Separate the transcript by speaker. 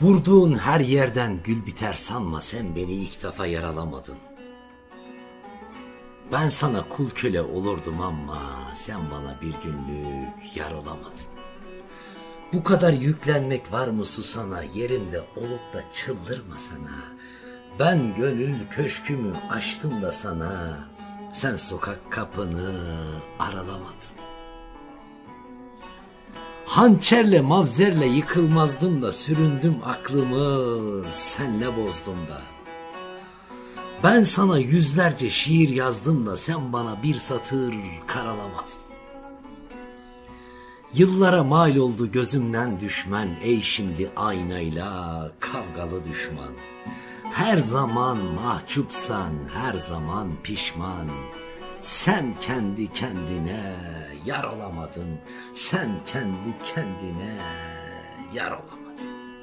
Speaker 1: Vurduğun her yerden gül biter sanma sen beni ilk defa yaralamadın. Ben sana kul köle olurdum ama sen bana bir günlük yar olamadın. Bu kadar yüklenmek var mı susana yerimde olup da çıldırma sana. Ben gönül köşkümü açtım da sana sen sokak kapını aralamadın. Hançerle mavzerle yıkılmazdım da süründüm aklımı senle bozdum da. Ben sana yüzlerce şiir yazdım da sen bana bir satır karalamadın. Yıllara mal oldu gözümden düşmen ey şimdi aynayla kavgalı düşman. Her zaman mahcupsan, her zaman pişman. Sen kendi kendine yar olamadın. Sen kendi kendine yar.